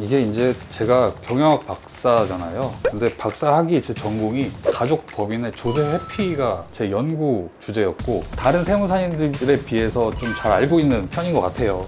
이게 이제 제가 경영학 박사잖아요. 근데 박사학위 제 전공이 가족 법인의 조세 회피가 제 연구 주제였고 다른 세무사님들에 비해서 좀 잘 알고 있는 편인 것 같아요.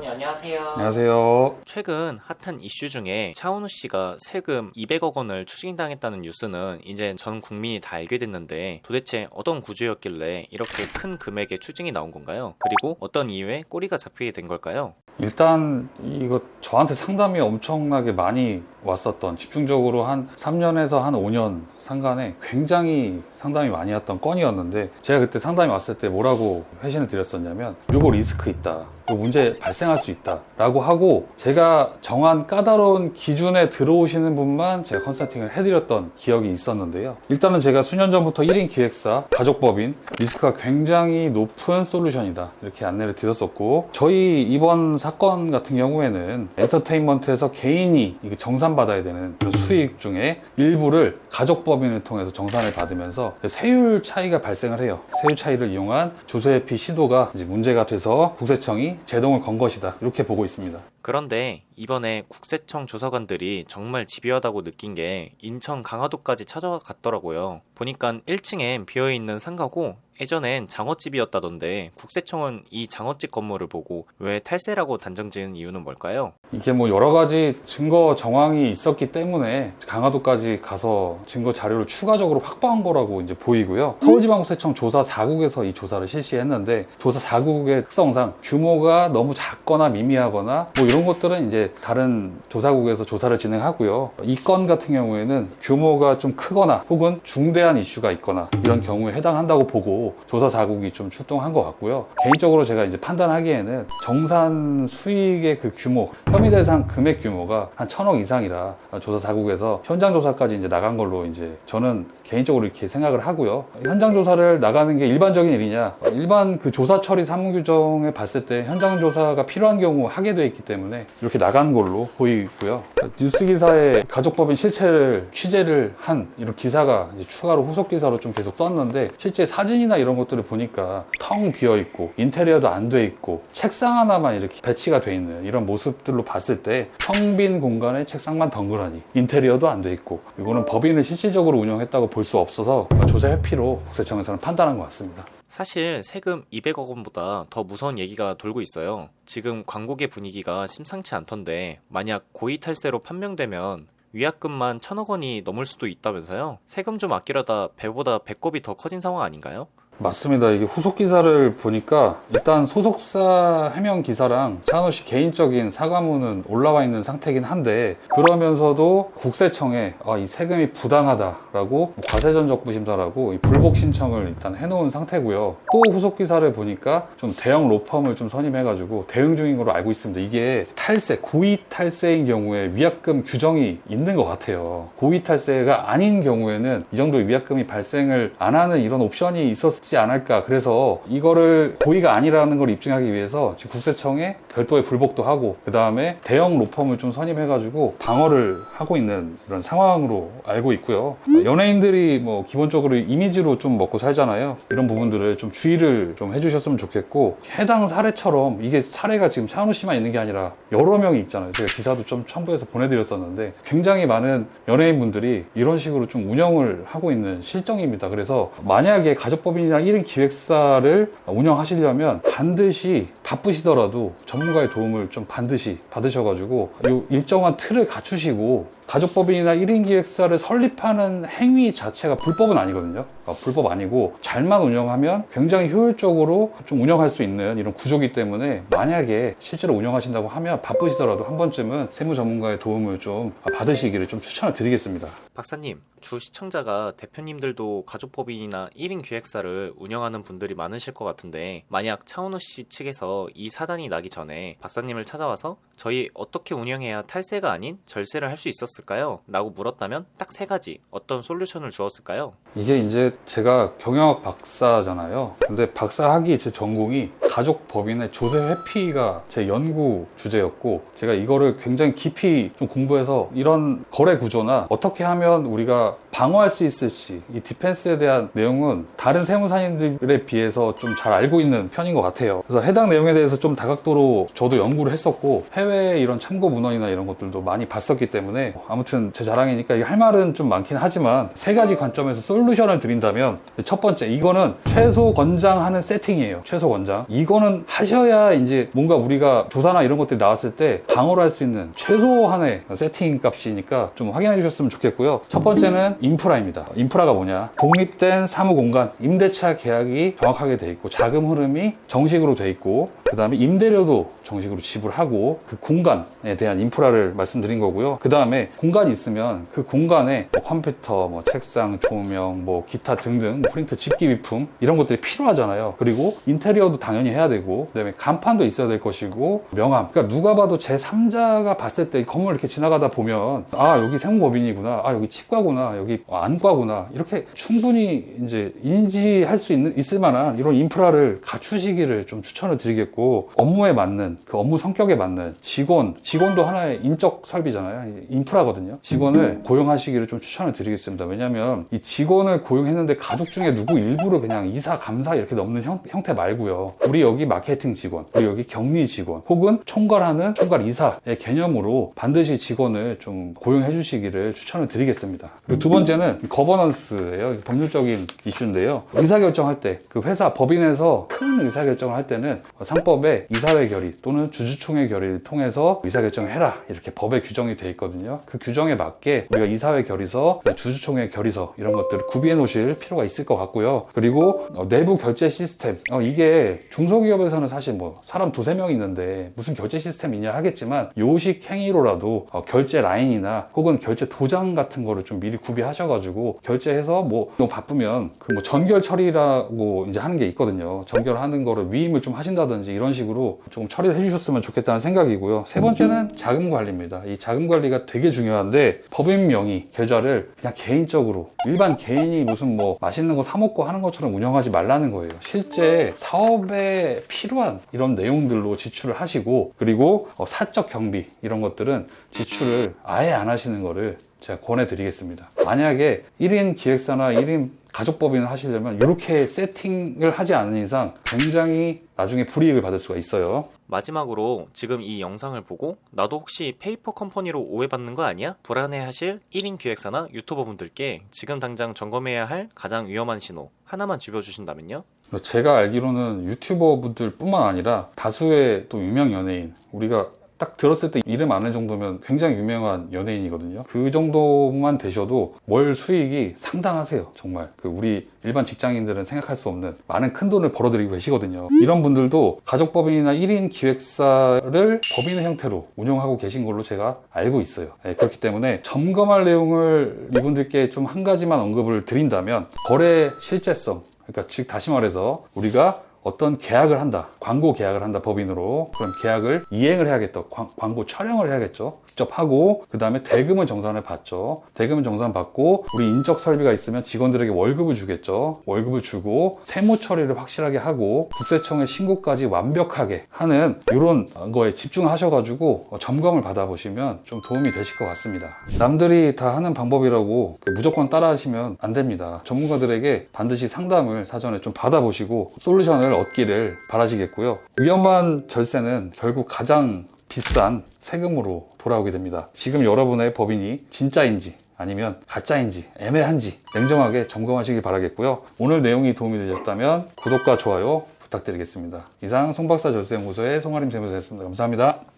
박사님 안녕하세요. 안녕하세요. 최근 핫한 이슈 중에 차은우 씨가 세금 200억 원을 추징당했다는 뉴스는 이제 전 국민이 다 알게 됐는데 도대체 어떤 구조였길래 이렇게 큰 금액의 추징이 나온 건가요? 그리고 어떤 이유에 꼬리가 잡히게 된 걸까요? 일단 이거 저한테 상담이 엄청나게 많이 왔었던 집중적으로 한 3년에서 한 5년 상간에 굉장히 상담이 많이 왔던 건이었는데 제가 그때 상담이 왔을 때 뭐라고 회신을 드렸었냐면 요거 리스크 있다. 요 문제 발생할 수 있다. 라고 하고 제가 정한 까다로운 기준에 들어오시는 분만 제가 컨설팅을 해드렸던 기억이 있었는데요. 일단은 제가 수년 전부터 1인 기획사, 가족법인, 리스크가 굉장히 높은 솔루션이다. 이렇게 안내를 드렸었고 저희 이번 사건 같은 경우에는 엔터테인먼트에서 개인이 이게 정산받아야 되는 그런 수익 중에 일부를 가족 법인을 통해서 정산을 받으면서 세율 차이가 발생을 해요. 세율 차이를 이용한 조세회피 시도가 문제가 돼서 국세청이 제동을 건 것이다. 이렇게 보고 있습니다. 그런데 이번에 국세청 조사관들이 정말 집요하다고 느낀 게 인천 강화도까지 찾아갔더라고요. 보니까 1층엔 비어있는 상가고 예전엔 장어집이었다던데 국세청은 이 장어집 건물을 보고 왜 탈세라고 단정 지은 이유는 뭘까요? 이게 뭐 여러 가지 증거 정황이 있었기 때문에 강화도까지 가서 증거 자료를 추가적으로 확보한 거라고 이제 보이고요. 서울지방국세청 조사 4국에서 이 조사를 실시했는데 조사 4국의 특성상 규모가 너무 작거나 미미하거나 뭐 이런 것들은 이제 다른 조사국에서 조사를 진행하고요. 이 건 같은 경우에는 규모가 좀 크거나 혹은 중대한 이슈가 있거나 이런 경우에 해당한다고 보고 조사 4국이 좀 출동한 것 같고요. 개인적으로 제가 이제 판단하기에는 정산 수익의 그 규모, 혐의 대상 금액 규모가 한 천억 이상이라 조사 4국에서 현장 조사까지 이제 나간 걸로 이제 저는 개인적으로 이렇게 생각을 하고요. 현장 조사를 나가는 게 일반적인 일이냐? 일반 그 조사 처리 사무 규정에 봤을 때 현장 조사가 필요한 경우 하게 돼 있기 때문에 이렇게 나간 걸로 보이고요. 뉴스 기사에 가족법인 실체를 취재를 한 이런 기사가 추가로 후속 기사로 좀 계속 떴는데 실제 사진이나 이런 것들을 보니까 텅 비어 있고 인테리어도 안 돼 있고 책상 하나만 이렇게 배치가 돼 있는 이런 모습들로 봤을 때 텅 빈 공간에 책상만 덩그러니 인테리어도 안 돼 있고 이거는 법인을 실질적으로 운영했다고 볼 수 없어서 조세 회피로 국세청에서는 판단한 것 같습니다. 사실 세금 200억 원보다 더 무서운 얘기가 돌고 있어요. 지금 광고계 분위기가 심상치 않던데 만약 고의 탈세로 판명되면 위약금만 천억 원이 넘을 수도 있다면서요? 세금 좀 아끼려다 배보다 배꼽이 더 커진 상황 아닌가요? 맞습니다. 이게 후속 기사를 보니까 일단 소속사 해명 기사랑 차은호 씨 개인적인 사과문은 올라와 있는 상태긴 한데 그러면서도 국세청에 아, 이 세금이 부당하다라고 뭐 과세전적부심사라고 이 불복 신청을 일단 해놓은 상태고요. 또 후속 기사를 보니까 좀 대형 로펌을 좀 선임해가지고 대응 중인 걸로 알고 있습니다. 이게 탈세, 고의 탈세인 경우에 위약금 규정이 있는 것 같아요. 고의 탈세가 아닌 경우에는 이 정도의 위약금이 발생을 안 하는 이런 옵션이 있었 지 않을까. 그래서 이거를 고의가 아니라는 걸 입증하기 위해서 지금 국세청에 별도의 불복도 하고 그 다음에 대형 로펌을 좀 선임해가지고 방어를 하고 있는 이런 상황으로 알고 있고요. 연예인들이 뭐 기본적으로 이미지로 좀 먹고 살잖아요. 이런 부분들을 좀 주의를 좀 해주셨으면 좋겠고 해당 사례처럼 이게 사례가 지금 차은우 씨만 있는 게 아니라 여러 명이 있잖아요. 제가 기사도 좀 첨부해서 보내드렸었는데 굉장히 많은 연예인분들이 이런 식으로 좀 운영을 하고 있는 실정입니다. 그래서 만약에 가족법인 1인 기획사를 운영하시려면 반드시 바쁘시더라도 전문가의 도움을 좀 반드시 받으셔가지고 이 일정한 틀을 갖추시고 가족법인이나 1인 기획사를 설립하는 행위 자체가 불법은 아니거든요. 어, 불법 아니고 잘만 운영하면 굉장히 효율적으로 좀 운영할 수 있는 이런 구조기 때문에 만약에 실제로 운영하신다고 하면 바쁘시더라도 한 번쯤은 세무 전문가의 도움을 좀 받으시기를 좀 추천을 드리겠습니다. 박사님, 주 시청자가 대표님들도 가족법인이나 1인 기획사를 운영하는 분들이 많으실 것 같은데 만약 차은우 씨 측에서 이 사단이 나기 전에 박사님을 찾아와서 저희 어떻게 운영해야 탈세가 아닌 절세를 할 수 있었을까 요? 라고 물었다면 딱 세 가지 어떤 솔루션을 주었을까요? 이게 이제 제가 경영학 박사잖아요. 근데 박사학위 제 전공이 가족 법인의 조세 회피가 제 연구 주제였고 제가 이거를 굉장히 깊이 좀 공부해서 이런 거래 구조나 어떻게 하면 우리가 방어할 수 있을지 이 디펜스에 대한 내용은 다른 세무사님들에 비해서 좀 잘 알고 있는 편인 것 같아요. 그래서 해당 내용에 대해서 좀 다각도로 저도 연구를 했었고 해외 이런 참고 문헌이나 이런 것들도 많이 봤었기 때문에 아무튼 제 자랑이니까 할 말은 좀 많긴 하지만 세 가지 관점에서 솔루션을 드린다면 첫 번째 이거는 최소 권장하는 세팅이에요. 최소 권장. 이거는 하셔야 이제 뭔가 우리가 조사나 이런 것들이 나왔을 때 방어를 할 수 있는 최소한의 세팅 값이니까 좀 확인해 주셨으면 좋겠고요. 첫 번째는 인프라입니다. 인프라가 뭐냐? 독립된 사무 공간, 임대차 계약이 정확하게 돼 있고 자금 흐름이 정식으로 돼 있고 그다음에 임대료도 정식으로 지불하고 그 공간에 대한 인프라를 말씀드린 거고요. 그 다음에 공간이 있으면 그 공간에 뭐 컴퓨터, 뭐 책상, 조명, 뭐 기타 등등 뭐 프린트 집기 비품 이런 것들이 필요하잖아요. 그리고 인테리어도 당연히 해야 되고 그다음에 간판도 있어야 될 것이고 명함. 그러니까 누가 봐도 제 3자가 봤을 때이 건물 이렇게 지나가다 보면 아 여기 세무법인이구나, 아 여기 치과구나, 여기 안과구나 이렇게 충분히 이제 인지할 수 있는 있을 만한 이런 인프라를 갖추시기를 좀 추천을 드리겠고 업무에 맞는 그 업무 성격에 맞는 직원, 직원도 하나의 인적 설비잖아요. 인프라거든요. 직원을 고용하시기를 좀 추천을 드리겠습니다. 왜냐하면 이 직원을 고용했는데 가족 중에 누구 일부를 그냥 이사, 감사 이렇게 넣는 형, 형태 말고요. 우리 여기 마케팅 직원, 우리 여기 격리 직원, 혹은 총괄하는 총괄 이사의 개념으로 반드시 직원을 좀 고용해 주시기를 추천을 드리겠습니다. 그리고 두 번째 는 거버넌스예요. 법률적인 이슈인데요. 의사결정할 때 그 회사 법인에서 큰 의사결정을 할 때는 상법에 이사회 결의 또는 주주총회 결의를 통해서 의사결정을 해라 이렇게 법에 규정이 돼 있거든요. 그 규정에 맞게 우리가 이사회 결의서, 주주총회 결의서 이런 것들을 구비해 놓으실 필요가 있을 것 같고요. 그리고 어, 내부 결제 시스템 어, 이게 중소기업에서는 사실 뭐 사람 두세 명 있는데 무슨 결제 시스템이냐 하겠지만 요식 행위로라도 어, 결제 라인이나 혹은 결제 도장 같은 거를 좀 미리 구비하 셔가지고 결제해서 뭐 너무 바쁘면 그 뭐 전결 처리라고 이제 하는 게 있거든요. 전결하는 거를 위임을 좀 하신다든지 이런 식으로 좀 처리를 해주셨으면 좋겠다는 생각이고요. 세 번째는 자금 관리입니다. 이 자금 관리가 되게 중요한데 법인 명의 계좌를 그냥 개인적으로 일반 개인이 무슨 뭐 맛있는 거 사 먹고 하는 것처럼 운영하지 말라는 거예요. 실제 사업에 필요한 이런 내용들로 지출을 하시고 그리고 어, 사적 경비 이런 것들은 지출을 아예 안 하시는 거를 제가 권해드리겠습니다. 만약에 1인 기획사나 1인 가족법인을 하시려면 이렇게 세팅을 하지 않은 이상 굉장히 나중에 불이익을 받을 수가 있어요. 마지막으로 지금 이 영상을 보고 나도 혹시 페이퍼 컴퍼니로 오해받는 거 아니야? 불안해하실 1인 기획사나 유튜버분들께 지금 당장 점검해야 할 가장 위험한 신호 하나만 쥐어주신다면요? 제가 알기로는 유튜버 분들 뿐만 아니라 다수의 또 유명 연예인, 우리가 딱 들었을 때 이름 아는 정도면 굉장히 유명한 연예인이거든요. 그 정도만 되셔도 월 수익이 상당하세요. 정말. 그 우리 일반 직장인들은 생각할 수 없는 많은 큰 돈을 벌어들이고 계시거든요. 이런 분들도 가족법인이나 1인 기획사를 법인의 형태로 운영하고 계신 걸로 제가 알고 있어요. 네, 그렇기 때문에 점검할 내용을 이분들께 좀 한 가지만 언급을 드린다면 거래 실제성, 그러니까 즉 다시 말해서 우리가 어떤 계약을 한다. 광고 계약을 한다. 법인으로. 그럼 계약을 이행을 해야겠다. 광, 광고 촬영을 해야겠죠. 직접 하고 그 다음에 대금을 정산을 받죠. 대금을 정산 받고 우리 인적 설비가 있으면 직원들에게 월급을 주겠죠. 월급을 주고 세무 처리를 확실하게 하고 국세청에 신고까지 완벽하게 하는 이런 거에 집중하셔가지고 점검을 받아보시면 좀 도움이 되실 것 같습니다. 남들이 다 하는 방법이라고 무조건 따라하시면 안 됩니다. 전문가들에게 반드시 상담을 사전에 좀 받아보시고 솔루션을 얻기를 바라시겠고요. 위험한 절세는 결국 가장 비싼 세금으로 돌아오게 됩니다. 지금 여러분의 법인이 진짜인지 아니면 가짜인지 애매한지 냉정하게 점검하시길 바라겠고요. 오늘 내용이 도움이 되셨다면 구독과 좋아요 부탁드리겠습니다. 이상 송박사 절세연구소의 송아림 세무사였습니다. 감사합니다.